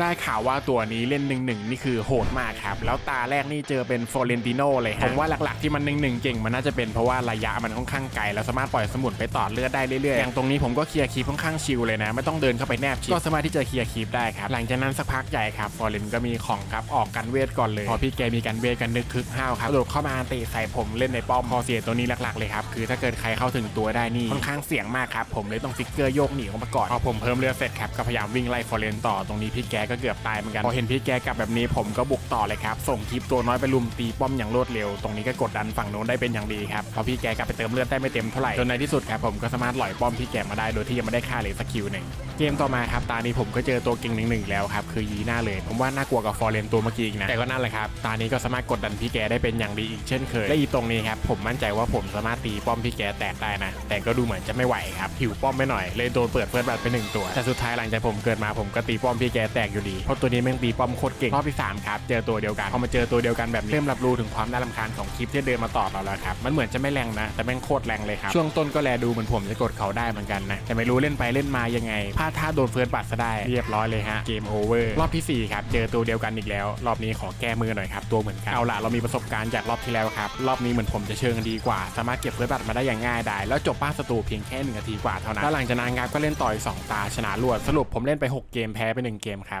ได้ข่าวว่าตัวนี้เล่นหนึ่งหนึ่งนี่คือโหดมากครับ แล้วตาแรกนี่เจอเป็นฟอเรนติโนเลยครับผมว่าหลักๆที่มันหนึ่งหนึ่งเก่งมันน่าจะเป็นเพราะว่าระยะมันค่อนข้างไกลแล้วสามารถปล่อยสมุนไปต่อเลือดได้เรื่อยๆอย่างตรงนี้ผมก็เคลียร์คีปค่อนข้างชิลเลยนะ ไม่ต้องเดินเข้าไปแนบชิดก็สามารถที่จะเคลียร์คีปได้ครับหลังจากนั้นสักพักใหญ่ครับฟอเรนก็มีของครับออกกันเวทก่อนเลยพอพี่แกมีกันเวทกันนึกคึกห้าวครับโดดเข้ามาเตะใส่ผมเล่นในป้อมพอเสียตัวนี้หลักๆเลยครับคือถ้าเกิดใครเข้าถึงตัวได้นี่ค่อนข้างเสี่ยงมากครับผมเลยต้องฟิกเกอร์โยกหนีออกมาก่อนพอผมเพิ่มเลือดเสร็จครับก็พยายามวิ่งไล่ฟอเรนต่อตรงนี้พี่แกก็เกือบตายเหมือนกันพอเห็นพี่แกกลับแบบนี้ผมก็บุกต่อเลยครับส่งคลิปตัวน้อยไปลุมตีป้อมอย่างรวดเร็ว ตรงนี้ก็กดดันฝั่งโน้นได้เป็นอย่างดีครับพอพี่แกกลับไปเติมเลือดได้ไม่เต็มเท่าไหร่จนในที่สุดครับผมก็สามารถหล่อยป้อมพี่แกมาได้โดยที่ยังไม่ได้ฆ่าเลยสักคิวหนึ่งเกมต่อมาครับตานี้ผมก็เจอตัวเก่งหนึ่งหนึ่งแล้วครับคือยีน่าเลย ผมว่าน่ากลัวกับฟอร์เรนตัวเมื่อกี้อีกนะแต่ก็นั่นแหละครับตานี้ก็สามารถกดดันพี่แกได้เป็นอย่างดีอีกเช่นเคยและอีตรงนี้ครับผมมั่นใจว่าผมสามารถตีป้อมพี่แกแตกได้นะแต่ก็ดูเหมือนจะไม่ไหวครับหิวป้อมไม่หน่อยเลยโดนเปิดเฟิร์สบัตไปหนึ่งตัวแต่สุดท้ายหลังจากผมเกิดมาผมก็ตีป้อมพี่แกแตกอยู่ดี เพราะตัวนี้แม่งตีป้อมโคตรเก่ง รอบที่สามครับ เจอตัวเดียวกัน พอมาเจอตัวเดียวกันแบบนี้เริ่มรับรู้ถึงความน่ารำคาญของคลิปที่เดินมาต่อเราแล้วครับ มันเหมือนจะไม่แรงนะ แต่แม่งโคตรแรงเลยครับ ช่วงต้นก็แลดูเหมือนผมจะกดเขาได้เหมือนกันนะ แต่ไม่รู้เล่นไปเล่นมายังไงพลาดท่าโดนเฟิร์สบัตซะได้ เรียบร้อยเลยฮะ เกมโอเวอร์ รอบที่สี่ครับ เจอตัวเดียวกันอีกแล้ว รอบนี้ขอแก้มือหน่อยครับ ตัวเหมือนกัน เอาละเรามีประสบการณ์จากรอบที่แล้วครับ รอบนี้เหมือนผมจะเชิงดีกว่า สามารถเก็บเฟิร์สบัตมาได้อย่างง่ายไดายแล้วจบป้าศัตรูเพียงแค่หนึ่งนาทีกว่าเท่านั้นแล้วหลังจากนั้นครับก็เล่นต่ออีกสองตาชนะรวดสรุปผมเล่นไปหกเกมแพ้ไปหนึ่งเกมครับ